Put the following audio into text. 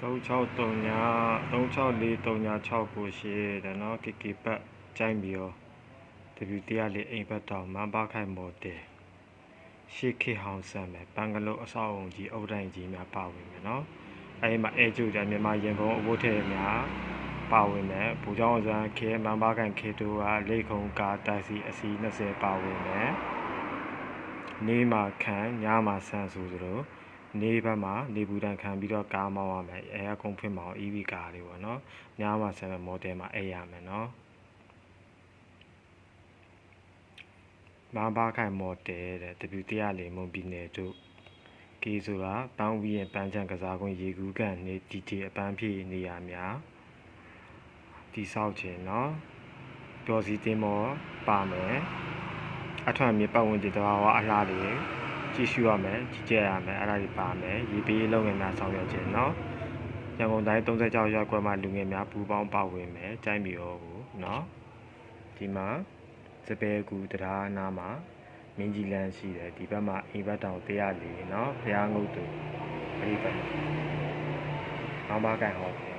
3639 364396ကိုရှိတယ်နော် KK ဘတ်ကြိုင်းပြီးတော့ W100 လေးအိမ်ဘတ်တောင်မန်းပါခိုင်မော်တယ်ရှေ့ခေတ်ဟောင်းဆန်မယ်ဘန်ဂလိုအဆောက်အုံကြီးအုတ်တိုင်ကြီးများပါဝင်မယ်နော်အဲဒီမှာအဲကျူတယ်မြန်မာရင်ကုန်အဘိုးထဲများပါဝင်မယ်ဘူချောင်းအောင်ဆန်းခဲမန်းပါခိုင်ခေတိုကလေခုံကာတိုက်စီအစီ20ပါဝင်မယ်နေမှာခံညမှာဆန်ဆိုသလို နေဘက်မှာနေဘူးတန်ခံပြီးတော့ကားမောင်းရမယ်အဲအကုန်ဖွင့်မအောင် EV ကားလေးပေါ့နော်ညမှာဆန်တဲ့မော်ဒယ်မှာအဲရမယ်နော် မန်းပါခိုင်မော်တယ်တဲ့ W100 လေမုံပြည်နယ်တို့ကေဆိုတာပန်းဝီရဲ့ပန်းချံကစားကွင်းရေကူးကန်နေ DJ အပန်းဖြေနေရာများတိဆောက်ခြင်းเนาะပျော်စီတင်းမောပါမယ်အထွတ်အမြင့်ပတ်ဝန်းကျင်တဘာဝအလားတွေ ကြည့်ရှုရမယ်ကြည့်ကြရမယ်အဲ့ဒါတွေပါမယ်ရေပေးလုပ်ငန်းများဆောင်ရွက်ခြင်းเนาะရန်ကုန်တိုင်း36ရပ်ကွက်မှာလူငယ်များပူးပေါင်းပါဝင်မယ်ကြိုင်းပြီးတော့ကိုเนาะဒီမှာ စပယ်ကူတရားနာမှာမင်းကြီးလန်းရှိတယ်ဒီဘက်မှာအိမ်ဘက်တောင်104เนาะဘုရားငုတ်တူအဲ့ဒီဘက်မှာမောင်ပါကန်ဟောတယ်